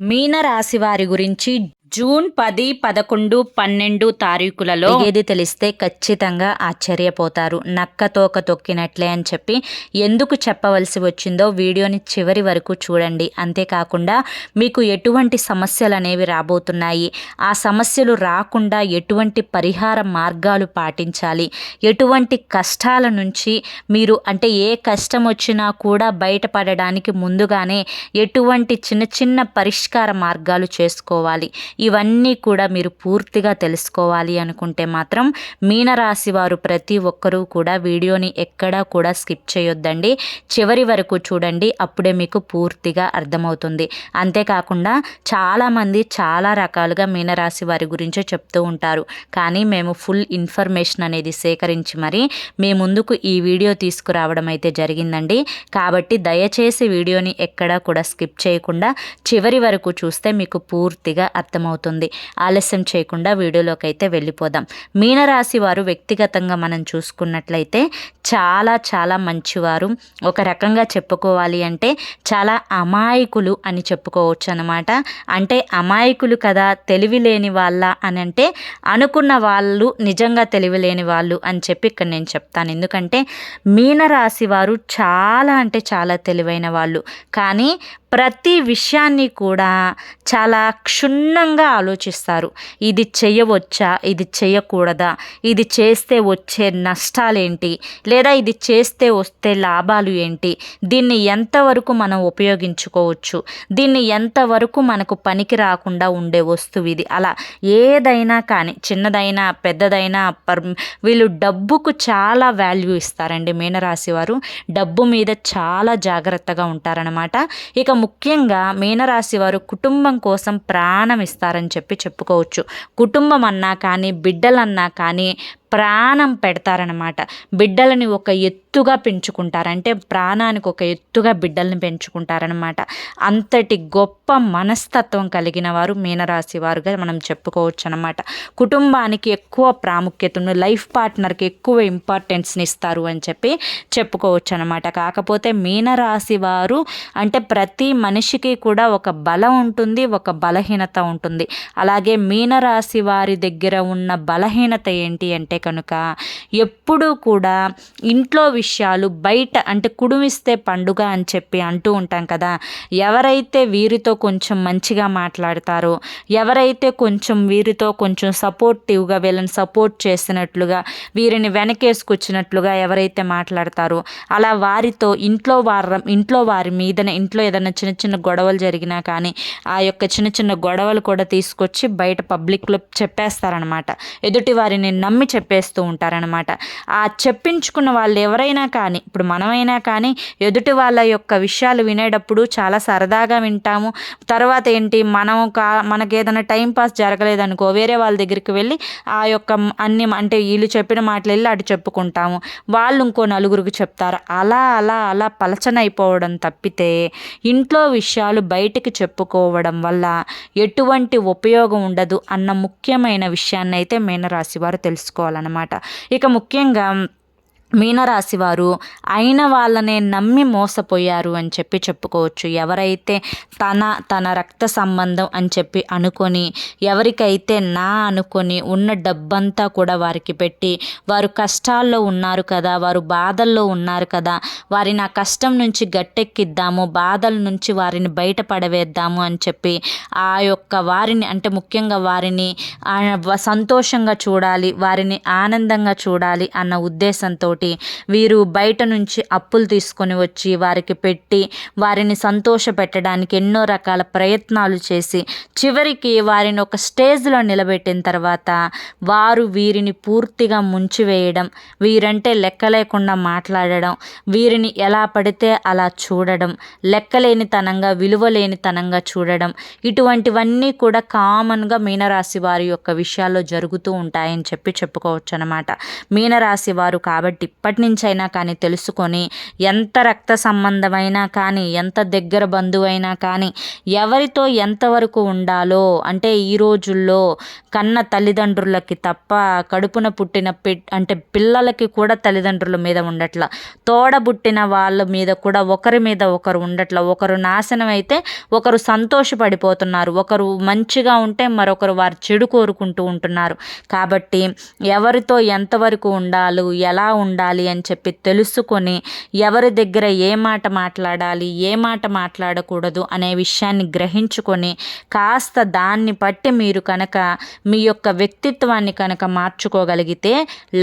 మీనరాశి వారి గురించి జూన్ పది పదకొండు పన్నెండు తారీఖులలో ఏది తెలిస్తే ఖచ్చితంగా ఆశ్చర్యపోతారు. నక్క తోక తొక్కినట్లే అని చెప్పి ఎందుకు చెప్పవలసి వచ్చిందో వీడియోని చివరి వరకు చూడండి. అంతేకాకుండా మీకు ఎటువంటి సమస్యలు అనేవి రాబోతున్నాయి? ఆ సమస్యలు రాకుండా ఎటువంటి పరిహార మార్గాలు పాటించాలి? ఎటువంటి కష్టాల నుంచి మీరు అంటే ఏ కష్టం వచ్చినా కూడా బయటపడడానికి ముందుగానే ఎటువంటి చిన్న చిన్న పరిష్కార మార్గాలు చేసుకోవాలి? ఇవన్నీ కూడా మీరు పూర్తిగా తెలుసుకోవాలి అనుకుంటే మాత్రం మీనరాశి వారు ప్రతి ఒక్కరూ కూడా వీడియోని ఎక్కడా కూడా స్కిప్ చేయొద్దండి. చివరి వరకు చూడండి అప్పుడే మీకు పూర్తిగా అర్థమవుతుంది. అంతేకాకుండా చాలామంది చాలా రకాలుగా మీనరాశి వారి గురించి చెప్తూ ఉంటారు. కానీ మేము ఫుల్ ఇన్ఫర్మేషన్ అనేది సేకరించి మరి మీ ముందుకు ఈ వీడియో తీసుకురావడం అయితే జరిగిందండి. కాబట్టి దయచేసి వీడియోని ఎక్కడా కూడా స్కిప్ చేయకుండా చివరి వరకు చూస్తే మీకు పూర్తిగా అర్థమవుతుంది. ఆలస్యం చేయకుండా వీడియోలోకి అయితే వెళ్ళిపోదాం. మీనరాశి వారు వ్యక్తిగతంగా మనం చూసుకున్నట్లయితే చాలా చాలా మంచివారు. ఒక రకంగా చెప్పుకోవాలి అంటే చాలా అమాయకులు అని చెప్పుకోవచ్చు అనమాట అంటే అమాయకులు కదా తెలివి లేని వాళ్ళ అని అంటే అనుకున్న వాళ్ళు నిజంగా తెలివి లేని వాళ్ళు అని చెప్పి ఇక్కడ నేను చెప్తాను. ఎందుకంటే మీనరాశి వారు చాలా అంటే చాలా తెలివైన వాళ్ళు. కానీ ప్రతి విషయాన్ని కూడా చాలా క్షుణ్ణంగా ఆలోచిస్తారు. ఇది చేయవచ్చా? ఇది చేయకూడదా? ఇది చేస్తే వచ్చే నష్టాలేంటి? లేదా ఇది చేస్తే వస్తే లాభాలు ఏంటి? దీన్ని ఎంతవరకు మనం ఉపయోగించుకోవచ్చు? దీన్ని ఎంతవరకు మనకు పనికి రాకుండా ఉండే వస్తువు ఇది? అలా ఏదైనా కానీ చిన్నదైనా పెద్దదైనా పర్ వీళ్ళు డబ్బుకు చాలా వాల్యూ ఇస్తారండి మీనరాశి వారు. డబ్బు మీద చాలా జాగ్రత్తగా ఉంటారనమాట ఇక ముఖ్యంగా మీనరాశి వారు కుటుంబం కోసం ప్రాణం ఇస్తారని చెప్పి చెప్పుకోవచ్చు. కుటుంబం అన్నా కానీ బిడ్డలన్నా కానీ ప్రాణం పెడతారనమాట బిడ్డలని ఒక ఎత్తుగా పెంచుకుంటారు. అంటే ప్రాణానికి ఒక ఎత్తుగా బిడ్డల్ని పెంచుకుంటారనమాట అంతటి గొప్ప మనస్తత్వం కలిగిన వారు మీనరాశి వారుగా మనం చెప్పుకోవచ్చు అనమాట కుటుంబానికి ఎక్కువ ప్రాముఖ్యతను లైఫ్ పార్ట్నర్కి ఎక్కువ ఇంపార్టెన్స్ని ఇస్తారు అని చెప్పి చెప్పుకోవచ్చు అనమాట కాకపోతే మీనరాశి వారు అంటే ప్రతి మనిషికి కూడా ఒక బలం ఉంటుంది ఒక బలహీనత ఉంటుంది. అలాగే మీనరాశి వారి దగ్గర ఉన్న బలహీనత ఏంటి అంటే కనుక ఎప్పుడూ కూడా ఇంట్లో విషయాలు బయట అంటే కుడుమిస్తే పండుగ అని చెప్పి అంటూ ఉంటాం కదా. ఎవరైతే వీరితో కొంచెం మంచిగా మాట్లాడతారో ఎవరైతే కొంచెం వీరితో కొంచెం సపోర్టివ్గా వీళ్ళని సపోర్ట్ చేసినట్లుగా వీరిని వెనకేసుకొచ్చినట్లుగా ఎవరైతే మాట్లాడతారో అలా వారితో ఇంట్లో వారం ఇంట్లో వారి మీదనే ఇంట్లో ఏదైనా చిన్న చిన్న గొడవలు జరిగినా కానీ ఆ యొక్క చిన్న చిన్న గొడవలు కూడా తీసుకొచ్చి బయట పబ్లిక్లో చెప్పేస్తారనమాట ఎదుటి వారిని నమ్మి చెప్పేస్తూ ఉంటారనమాట ఆ చెప్పించుకున్న వాళ్ళు ఎవరైనా కానీ ఇప్పుడు మనమైనా కానీ ఎదుటి వాళ్ళ యొక్క విషయాలు వినేటప్పుడు చాలా సరదాగా వింటాము. తర్వాత ఏంటి మనం కా మనకి ఏదైనా టైం పాస్ జరగలేదనుకో వేరే వాళ్ళ దగ్గరికి వెళ్ళి ఆ యొక్క అన్ని అంటే వీళ్ళు చెప్పిన మాటలు వెళ్ళి అటు చెప్పుకుంటాము. వాళ్ళు ఇంకో నలుగురికి చెప్తారు. అలా అలా అలా పలచనైపోవడం తప్పితే ఇంట్లో విషయాలు బయటికి చెప్పుకోవడం వల్ల ఎటువంటి ఉపయోగం ఉండదు అన్న ముఖ్యమైన విషయాన్ని అయితే మీనరాశి వారు తెలుసుకోవాలన్నమాట ఇక ముఖ్యంగా మీనరాశి వారు అయిన వాళ్ళనే నమ్మి మోసపోయారు అని చెప్పి చెప్పుకోవచ్చు. ఎవరైతే తన తన రక్త సంబంధం అని చెప్పి అనుకొని ఎవరికైతే నా అనుకొని ఉన్న డబ్బంతా కూడా వారికి పెట్టి వారు కష్టాల్లో ఉన్నారు కదా వారు బాధల్లో ఉన్నారు కదా వారిని ఆ కష్టం నుంచి గట్టెక్కిద్దాము బాధల నుంచి వారిని బయటపడవేద్దాము అని చెప్పి ఆ యొక్క వారిని అంటే ముఖ్యంగా వారిని సంతోషంగా చూడాలి వారిని ఆనందంగా చూడాలి అన్న ఉద్దేశంతో వీరు బయట నుంచి అప్పులు తీసుకొని వచ్చి వారికి పెట్టి వారిని సంతోష పెట్టడానికి ఎన్నో రకాల ప్రయత్నాలు చేసి చివరికి వారిని ఒక స్టేజ్లో నిలబెట్టిన తర్వాత వారు వీరిని పూర్తిగా ముంచివేయడం వీరంటే లెక్క లేకుండా మాట్లాడడం వీరిని ఎలా పడితే అలా చూడడం లెక్కలేనితనంగా విలువలేనితనంగా చూడడం ఇటువంటివన్నీ కూడా కామన్గా మీనరాశి వారి యొక్క విషయాల్లో జరుగుతూ ఉంటాయని చెప్పి చెప్పుకోవచ్చు అనమాట మీనరాశి వారు కాబట్టి ఇప్పటి నుంచైనా కానీ తెలుసుకొని ఎంత రక్త సంబంధమైనా కానీ ఎంత దగ్గర బంధువైనా కానీ ఎవరితో ఎంతవరకు ఉండాలో అంటే ఈ రోజుల్లో కన్న తల్లిదండ్రులకి తప్ప కడుపున పుట్టిన పె అంటే పిల్లలకి కూడా తల్లిదండ్రుల మీద ఉండట్ల. తోడబుట్టిన వాళ్ళ మీద కూడా ఒకరి మీద ఒకరు ఉండట్ల. ఒకరు నాశనం అయితే ఒకరు సంతోషపడిపోతున్నారు. ఒకరు మంచిగా ఉంటే మరొకరు వారు చెడు కోరుకుంటూ ఉంటున్నారు. కాబట్టి ఎవరితో ఎంతవరకు ఉండాలి ఎలా ఉండాలి ఉండాలి అని చెప్పి తెలుసుకొని ఎవరి దగ్గర ఏ మాట మాట్లాడాలి ఏ మాట మాట్లాడకూడదు అనే విషయాన్ని గ్రహించుకొని కాస్త దాన్ని బట్టి మీరు కనుక మీ యొక్క వ్యక్తిత్వాన్ని కనుక మార్చుకోగలిగితే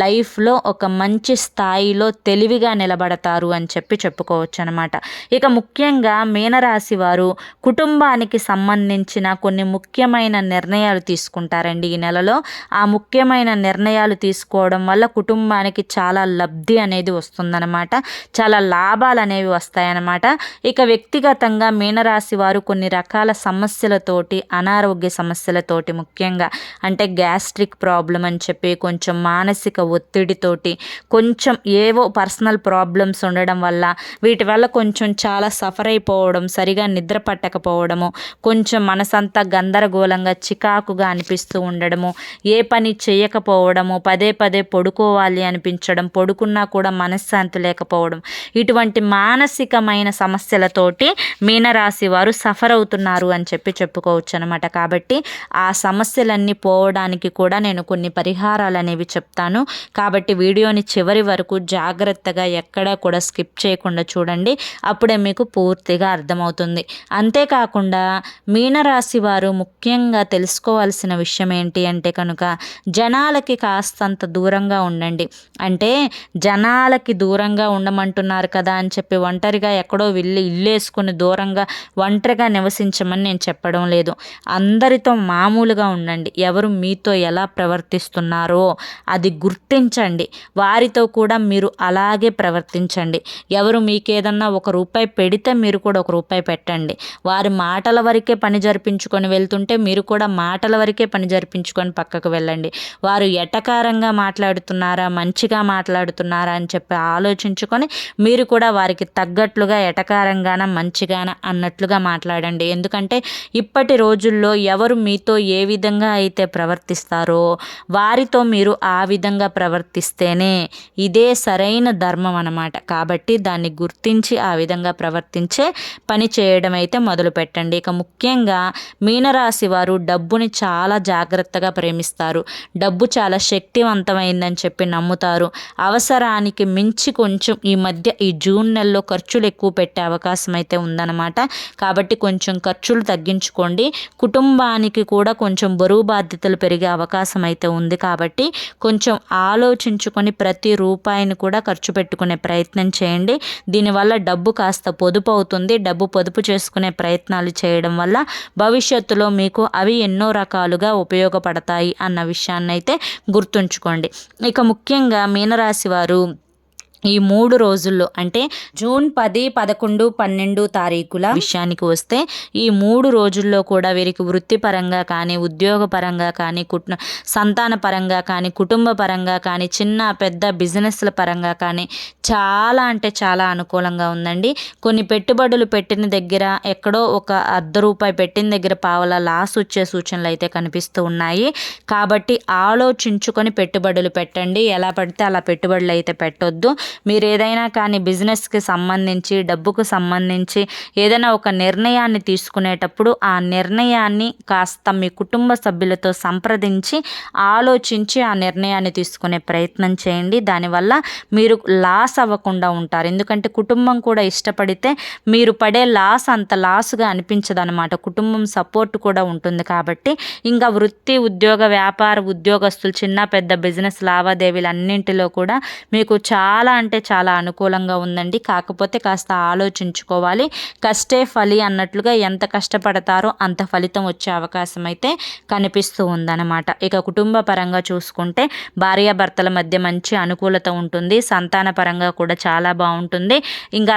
లైఫ్లో ఒక మంచి స్థాయిలో తెలివిగా నిలబడతారు అని చెప్పి చెప్పుకోవచ్చు అనమాట ఇక ముఖ్యంగా మీనరాశి వారు కుటుంబానికి సంబంధించిన కొన్ని ముఖ్యమైన నిర్ణయాలు తీసుకుంటారండి ఈ నెలలో. ఆ ముఖ్యమైన నిర్ణయాలు తీసుకోవడం వల్ల కుటుంబానికి చాలా లబ్ధి అనేది వస్తుందన్నమాట. చాలా లాభాలు అనేవి వస్తాయన్నమాట. ఇక వ్యక్తిగతంగా మీనరాశి వారు కొన్ని రకాల సమస్యలతోటి అనారోగ్య సమస్యలతోటి ముఖ్యంగా అంటే గ్యాస్ట్రిక్ ప్రాబ్లం అని చెప్పి కొంచెం మానసిక ఒత్తిడితోటి కొంచెం ఏవో పర్సనల్ ప్రాబ్లమ్స్ ఉండడం వల్ల వీటి వల్ల కొంచెం చాలా సఫర్ అయిపోవడం సరిగా నిద్ర పట్టకపోవడము కొంచెం మనసంతా గందరగోళంగా చికాకుగా అనిపిస్తూ ఉండడము ఏ పని చేయకపోవడము పదే పదే పడుకోవాలి అనిపించడం పొడు పడుకున్నా కూడా మనశ్శాంతి లేకపోవడం. ఇటువంటి మానసికమైన సమస్యలతోటి మీనరాశి వారు సఫర్ అవుతున్నారు అని చెప్పి చెప్పుకోవచ్చు అనమాట కాబట్టి ఆ సమస్యలన్నీ పోవడానికి కూడా నేను కొన్ని పరిహారాలు అనేవి చెప్తాను. కాబట్టి వీడియోని చివరి వరకు జాగ్రత్తగా ఎక్కడా కూడా స్కిప్ చేయకుండా చూడండి. అప్పుడే మీకు పూర్తిగా అర్థమవుతుంది. అంతేకాకుండా మీనరాశి వారు ముఖ్యంగా తెలుసుకోవాల్సిన విషయం ఏంటి అంటే కనుక జనాలకి కాస్తంత దూరంగా ఉండండి. అంటే జనాలకి దూరంగా ఉండమంటున్నారు కదా అని చెప్పి ఒంటరిగా ఎక్కడో వెళ్ళి ఇల్లేసుకుని దూరంగా ఒంటరిగా నివసించమని నేను చెప్పడం లేదు. అందరితో మామూలుగా ఉండండి. ఎవరు మీతో ఎలా ప్రవర్తిస్తున్నారో అది గుర్తించండి. వారితో కూడా మీరు అలాగే ప్రవర్తించండి. ఎవరు మీకేదన్నా ఒక రూపాయి పెడితే మీరు కూడా ఒక రూపాయి పెట్టండి. వారి మాటల వరకే పని జరిపించుకొని వెళ్తుంటే మీరు కూడా మాటల వరకే పని జరిపించుకొని పక్కకు వెళ్ళండి. వారు ఎటకారంగా మాట్లాడుతున్నారా మంచిగా మాట్లాడు మాట్లాడుతున్నారా అని చెప్పి ఆలోచించుకొని మీరు కూడా వారికి తగ్గట్లుగా ఎటకారంగాన మంచిగాన అన్నట్లుగా మాట్లాడండి. ఎందుకంటే ఇప్పటి రోజుల్లో ఎవరు మీతో ఏ విధంగా అయితే ప్రవర్తిస్తారో వారితో మీరు ఆ విధంగా ప్రవర్తిస్తేనే ఇదే సరైన ధర్మం అన్నమాట. కాబట్టి దాన్ని గుర్తించి ఆ విధంగా ప్రవర్తించే పని చేయడం అయితే మొదలు పెట్టండి. ఇక ముఖ్యంగా మీనరాశి వారు డబ్బుని చాలా జాగ్రత్తగా ప్రేమిస్తారు. డబ్బు చాలా శక్తివంతమైందని చెప్పి నమ్ముతారు. అవసరానికి మించి కొంచెం ఈ మధ్య ఈ జూన్ నెలలో ఖర్చులు ఎక్కువ పెట్టే అవకాశం అయితే ఉందన్నమాట. కాబట్టి కొంచెం ఖర్చులు తగ్గించుకోండి. కుటుంబానికి కూడా కొంచెం బరువు బాధ్యతలు పెరిగే అవకాశం అయితే ఉంది. కాబట్టి కొంచెం ఆలోచించుకొని ప్రతి రూపాయిని కూడా ఖర్చు పెట్టుకునే ప్రయత్నం చేయండి. దీనివల్ల డబ్బు కాస్త పొదుపు అవుతుంది. డబ్బు పొదుపు చేసుకునే ప్రయత్నాలు చేయడం వల్ల భవిష్యత్తులో మీకు అవి ఎన్నో రకాలుగా ఉపయోగపడతాయి అన్న విషయాన్ని అయితే గుర్తుంచుకోండి. ఇక ముఖ్యంగా మీనరాశి వారు ఈ మూడు రోజుల్లో అంటే జూన్ పది పదకొండు పన్నెండు తారీఖుల విషయానికి వస్తే ఈ మూడు రోజుల్లో కూడా వీరికి వృత్తిపరంగా కానీ ఉద్యోగపరంగా కానీ కుటుంబ సంతాన పరంగా కానీ కుటుంబ పరంగా కానీ చిన్న పెద్ద బిజినెస్ల పరంగా కానీ చాలా అంటే చాలా అనుకూలంగా ఉందండి. కొన్ని పెట్టుబడులు పెట్టిన దగ్గర ఎక్కడో ఒక అర్ధ రూపాయి పెట్టిన దగ్గర పావల లాస్ వచ్చే సూచనలు అయితే కనిపిస్తూ ఉన్నాయి. కాబట్టి ఆలోచించుకొని పెట్టుబడులు పెట్టండి. ఎలా పడితే అలా పెట్టుబడులు అయితే పెట్టొద్దు. మీరు ఏదైనా కానీ బిజినెస్కి సంబంధించి డబ్బుకు సంబంధించి ఏదైనా ఒక నిర్ణయాన్ని తీసుకునేటప్పుడు ఆ నిర్ణయాన్ని కాస్త మీ కుటుంబ సభ్యులతో సంప్రదించి ఆలోచించి ఆ నిర్ణయాన్ని తీసుకునే ప్రయత్నం చేయండి. దానివల్ల మీరు లాస్ అవ్వకుండా ఉంటారు. ఎందుకంటే కుటుంబం కూడా ఇష్టపడితే మీరు పడే లాస్ అంత లాస్గా అనిపించదనమాట కుటుంబం సపోర్ట్ కూడా ఉంటుంది కాబట్టి. ఇంకా వృత్తి ఉద్యోగ వ్యాపార ఉద్యోగస్తులు చిన్న పెద్ద బిజినెస్ లావాదేవీలు అన్నింటిలో కూడా మీకు చాలా అంటే చాలా అనుకూలంగా ఉందండి. కాకపోతే కాస్త ఆలోచించుకోవాలి. కష్టే ఫలి అన్నట్లుగా ఎంత కష్టపడతారో అంత ఫలితం వచ్చే అవకాశం అయితే కనిపిస్తూ ఉందన్నమాట. ఇక కుటుంబ పరంగా చూసుకుంటే భార్యాభర్తల మధ్య మంచి అనుకూలత ఉంటుంది. సంతాన పరంగా కూడా చాలా బాగుంటుంది. ఇంకా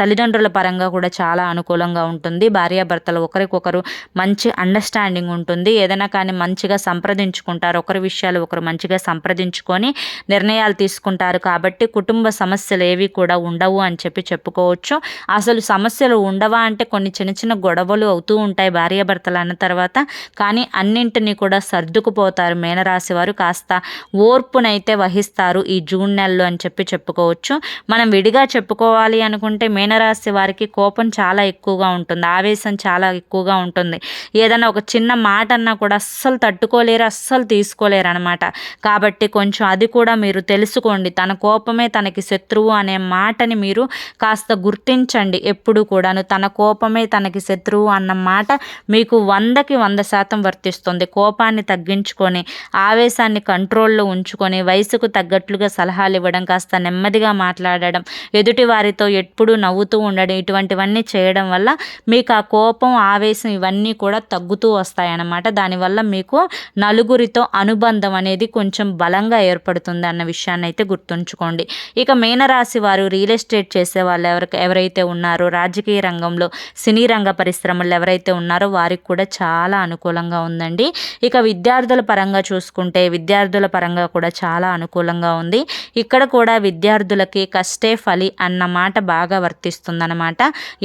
తల్లిదండ్రుల పరంగా కూడా చాలా అనుకూలంగా ఉంటుంది. భార్యాభర్తలు ఒకరికొకరు మంచి అండర్స్టాండింగ్ ఉంటుంది. ఏదైనా కానీ మంచిగా సంప్రదించుకుంటారు. ఒకరి విషయాలు ఒకరు మంచిగా సంప్రదించుకొని నిర్ణయాలు తీసుకుంటారు. కాబట్టి కుటుంబ సమస్యలు ఏవి కూడా ఉండవు అని చెప్పి చెప్పుకోవచ్చు. అసలు సమస్యలు ఉండవా అంటే కొన్ని చిన్న చిన్న గొడవలు అవుతూ ఉంటాయి భార్యాభర్తలు అన్న తర్వాత. కానీ అన్నింటినీ కూడా సర్దుకుపోతారు మేనరాశి వారు. కాస్త ఓర్పునైతే వహిస్తారు ఈ జూన్ నెలలో అని చెప్పి చెప్పుకోవచ్చు. మనం విడిగా చెప్పుకోవాలి అనుకుంటే మీనరాశి వారికి కోపం చాలా ఎక్కువగా ఉంటుంది. ఆవేశం చాలా ఎక్కువగా ఉంటుంది. ఏదైనా ఒక చిన్న మాట అన్నా కూడా అస్సలు తట్టుకోలేరు అస్సలు తీసుకోలేరు అనమాట కాబట్టి కొంచెం అది కూడా మీరు తెలుసుకోండి. తన కోపమే తనకి శత్రువు అనే మాటని మీరు కాస్త గుర్తించండి. ఎప్పుడు కూడాను తన కోపమే తనకి శత్రువు అన్న మాట మీకు వందకి వంద శాతం వర్తిస్తుంది. కోపాన్ని తగ్గించుకొని ఆవేశాన్ని కంట్రోల్లో ఉంచుకొని వయసుకు తగ్గట్లుగా సలహాలు ఇవ్వడం కాస్త నెమ్మదిగా మాట్లాడడం ఎదుటి వారితో ఎప్పుడు నవ్వుతూ ఉండడం ఇటువంటివన్నీ చేయడం వల్ల మీకు ఆ కోపం ఆవేశం ఇవన్నీ కూడా తగ్గుతూ వస్తాయన్నమాట. దానివల్ల మీకు నలుగురితో అనుబంధం అనేది కొంచెం బలంగా ఏర్పడుతుంది అన్న విషయాన్ని అయితే గుర్తుంచుకోండి. ఇక మీనరాశి వారు రియల్ ఎస్టేట్ చేసే వాళ్ళు ఎవరికి ఎవరైతే ఉన్నారో రాజకీయ రంగంలో సినీ రంగ పరిశ్రమలు ఎవరైతే ఉన్నారో వారికి కూడా చాలా అనుకూలంగా ఉందండి. ఇక విద్యార్థుల పరంగా చూసుకుంటే విద్యార్థుల పరంగా కూడా చాలా అనుకూలంగా ఉంది. ఇక్కడ కూడా విద్యార్థులకి కష్టే ఫలి అన్న మాట బాగా వర్తిస్తుందన్నమాట.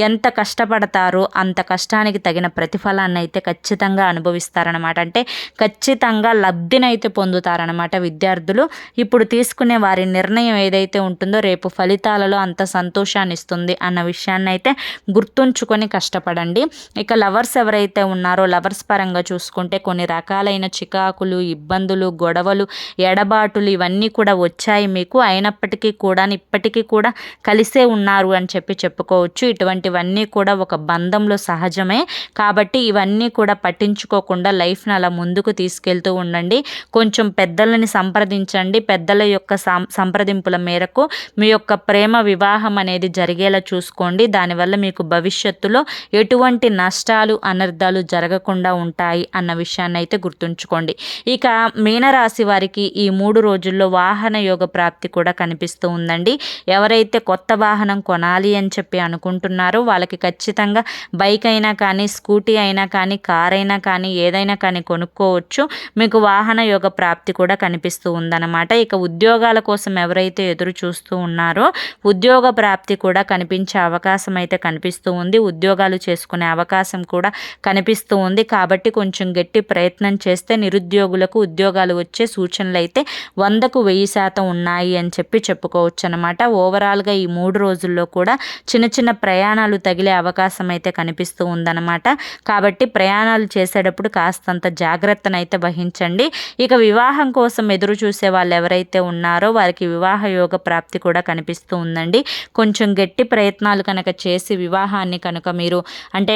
ఎంత కష్టపడతారో అంత కష్టానికి తగిన ప్రతిఫలాన్ని అయితే ఖచ్చితంగా అనుభవిస్తారనమాట అంటే ఖచ్చితంగా లబ్ధినైతే పొందుతారనమాట విద్యార్థులు. ఇప్పుడు తీసుకునే వారి నిర్ణయం ఏదైతే ఉంటుందో రేపు ఫలితాలలో అంత సంతోషాన్ని ఇస్తుంది అన్న విషయాన్ని అయితే గుర్తుంచుకొని కష్టపడండి. ఇక లవర్స్ ఎవరైతే ఉన్నారో లవర్స్ పరంగా చూసుకుంటే కొన్ని రకాలైన చికాకులు ఇబ్బందులు గొడవలు ఎడబాటులు ఇవన్నీ కూడా వచ్చాయి మీకు. అయినప్పటికీ కూడా ఇప్పటికీ కూడా కలిసే ఉన్నారు అని చెప్పి చెప్పుకోవచ్చు. ఇటువంటివన్నీ కూడా ఒక బంధంలో సహజమే. కాబట్టి ఇవన్నీ కూడా పట్టించుకోకుండా లైఫ్ని అలా ముందుకు తీసుకెళ్తూ ఉండండి. కొంచెం పెద్దలని సంప్రదించండి. పెద్దల యొక్క సంప్రదింపుల మేరకు మీ యొక్క ప్రేమ వివాహం అనేది జరిగేలా చూసుకోండి. దానివల్ల మీకు భవిష్యత్తులో ఎటువంటి నష్టాలు అనర్థాలు జరగకుండా ఉంటాయి అన్న విషయాన్ని అయితే గుర్తుంచుకోండి. ఇక మీనరాశి వారికి ఈ మూడు రోజుల్లో వాహన యోగ ప్రాప్తి కూడా కనిపిస్తూ ఉందండి. ఎవరైతే కొత్త వాహనం కొనాలి అని చెప్పి అనుకుంటున్నారో వాళ్ళకి ఖచ్చితంగా బైక్ అయినా కానీ స్కూటీ అయినా కానీ కార్ అయినా కానీ ఏదైనా కానీ కొనుక్కోవచ్చు. మీకు వాహన యోగ ప్రాప్తి కూడా కనిపిస్తూ ఉందన్నమాట. ఇక ఉద్యోగాల కోసం ఎవరైతే ఎదురు చూస్తూ ఉన్నారో ఉద్యోగ ప్రాప్తి కూడా కనిపించే అవకాశం అయితే కనిపిస్తూ ఉంది. ఉద్యోగాలు చేసుకునే అవకాశం కూడా కనిపిస్తూ ఉంది. కాబట్టి కొంచెం గట్టి ప్రయత్నం చేస్తే నిరుద్యోగులకు ఉద్యోగాలు వచ్చే సూచనలు అయితే వందకు వెయ్యి శాతం ఉన్నాయి అని చెప్పి చెప్పుకోవచ్చు అనమాట ఓవరాల్గా ఈ మూడు రోజుల్లో కూడా చిన్న చిన్న ప్రయాణాలు తగిలే అవకాశం అయితే కనిపిస్తూ ఉందన్నమాట. కాబట్టి ప్రయాణాలు చేసేటప్పుడు కాస్తంత జాగ్రత్తనైతే వహించండి. ఇక వివాహం కోసం ఎదురు చూసే వాళ్ళు ఎవరైతే ఉన్నారో వారికి వివాహ యోగ ప్రాప్తి కూడా కనిపిస్తూ ఉందండి. కొంచెం గట్టి ప్రయత్నాలు కనుక చేసి వివాహాన్ని కనుక మీరు అంటే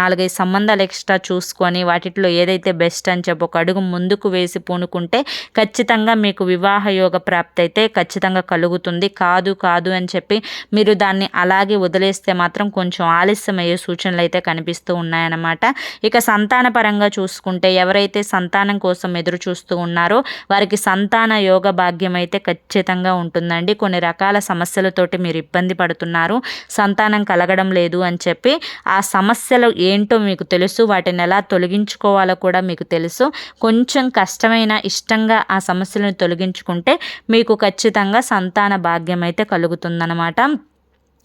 నాలుగైదు సంబంధాలు ఎక్స్ట్రా చూసుకొని వాటిలో ఏదైతే బెస్ట్ అని చెప్పి ఒక అడుగు ముందుకు వేసి పూనుకుంటే ఖచ్చితంగా మీకు వివాహ యోగ ప్రాప్తి అయితే ఖచ్చితంగా కలుగుతుంది. కాదు కాదు అని చెప్పి మీరు దాన్ని అలాగే వదిలేస్తే మాత్రం కొంచెం ఆలస్యం అయ్యే సూచనలు అయితే కనిపిస్తూ ఉన్నాయన్నమాట. ఇక సంతాన పరంగా చూసుకుంటే ఎవరైతే సంతానం కోసం ఎదురు చూస్తూ ఉన్నారో వారికి సంతాన యోగ భాగ్యం అయితే ఖచ్చితంగా ఉంటుంది ఉందండి. కొన్ని రకాల సమస్యలతోటి మీరు ఇబ్బంది పడుతున్నారు. సంతానం కలగడం లేదు అని చెప్పి ఆ సమస్యలు ఏంటో మీకు తెలుసు. వాటిని ఎలా తొలగించుకోవాలో కూడా మీకు తెలుసు. కొంచెం కష్టమైన ఇష్టంగా ఆ సమస్యలను తొలగించుకుంటే మీకు ఖచ్చితంగా సంతాన భాగ్యం అయితే కలుగుతుందన్నమాట.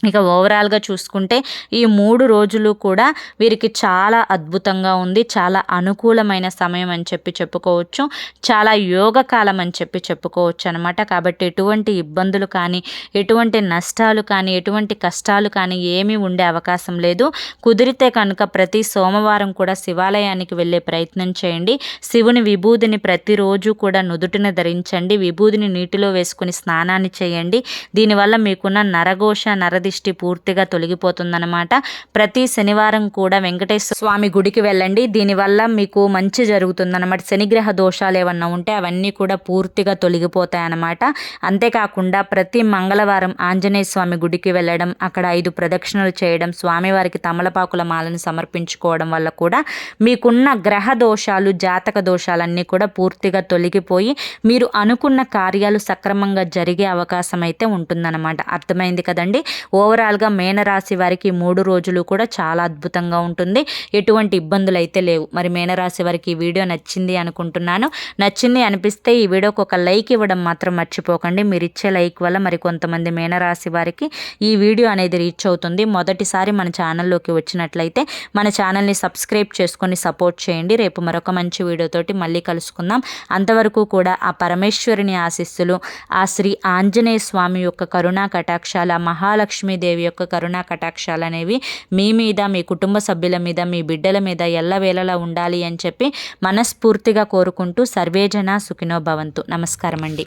ఇక ఓవరాల్గా చూసుకుంటే ఈ మూడు రోజులు కూడా వీరికి చాలా అద్భుతంగా ఉంది. చాలా అనుకూలమైన సమయం అని చెప్పి చెప్పుకోవచ్చు. చాలా యోగ కాలం అని చెప్పి చెప్పుకోవచ్చు అనమాట కాబట్టి ఎటువంటి ఇబ్బందులు కానీ ఎటువంటి నష్టాలు కానీ ఎటువంటి కష్టాలు కానీ ఏమీ ఉండే అవకాశం లేదు. కుదిరితే కనుక ప్రతి సోమవారం కూడా శివాలయానికి వెళ్ళే ప్రయత్నం చేయండి. శివుని విభూదిని ప్రతిరోజు కూడా నుదుటిని ధరించండి. విభూదిని నీటిలో వేసుకుని స్నానాన్ని చేయండి. దీనివల్ల మీకున్న నరఘోష నర దృష్టి పూర్తిగా తొలగిపోతుందన్నమాట. ప్రతి శనివారం కూడా వెంకటేశ్వర స్వామి గుడికి వెళ్ళండి. దీనివల్ల మీకు మంచి జరుగుతుందన్నమాట. శనిగ్రహ దోషాలు ఏమన్నా ఉంటే అవన్నీ కూడా పూర్తిగా తొలగిపోతాయి అన్నమాట అంతేకాకుండా ప్రతి మంగళవారం ఆంజనేయ స్వామి గుడికి వెళ్ళడం అక్కడ ఐదు ప్రదక్షిణలు చేయడం స్వామివారికి తమలపాకుల మాలను సమర్పించుకోవడం వల్ల కూడా మీకున్న గ్రహ దోషాలు జాతక దోషాలన్నీ కూడా పూర్తిగా తొలగిపోయి మీరు అనుకున్న కార్యాలు సక్రమంగా జరిగే అవకాశం అయితే ఉంటుందన్నమాట. అర్థమైంది కదండి? ఓవరాల్గా మేనరాశి వారికి మూడు రోజులు కూడా చాలా అద్భుతంగా ఉంటుంది. ఎటువంటి ఇబ్బందులు అయితే లేవు. మరి మేనరాశి వారికి ఈ వీడియో నచ్చింది అనుకుంటున్నాను. నచ్చింది అనిపిస్తే ఈ వీడియోకి ఒక లైక్ ఇవ్వడం మాత్రం మర్చిపోకండి. మీరు ఇచ్చే లైక్ వల్ల మరి కొంతమంది మేనరాశి వారికి ఈ వీడియో అనేది రీచ్ అవుతుంది. మొదటిసారి మన ఛానల్లోకి వచ్చినట్లయితే మన ఛానల్ని సబ్స్క్రైబ్ చేసుకొని సపోర్ట్ చేయండి. రేపు మరొక మంచి వీడియోతోటి మళ్ళీ కలుసుకుందాం. అంతవరకు కూడా ఆ పరమేశ్వరుని ఆశీస్సులు ఆ శ్రీ ఆంజనేయ స్వామి యొక్క కరుణా కటాక్షాల మహాలక్ష్మి లక్ష్మీదేవి యొక్క కరుణా కటాక్షాలు అనేవి మీ మీద మీ కుటుంబ సభ్యుల మీద మీ బిడ్డల మీద ఎల్లవేళలా ఉండాలి అని చెప్పి మనస్ఫూర్తిగా కోరుకుంటూ సర్వేజన సుఖినో భవంతు. నమస్కారం అండి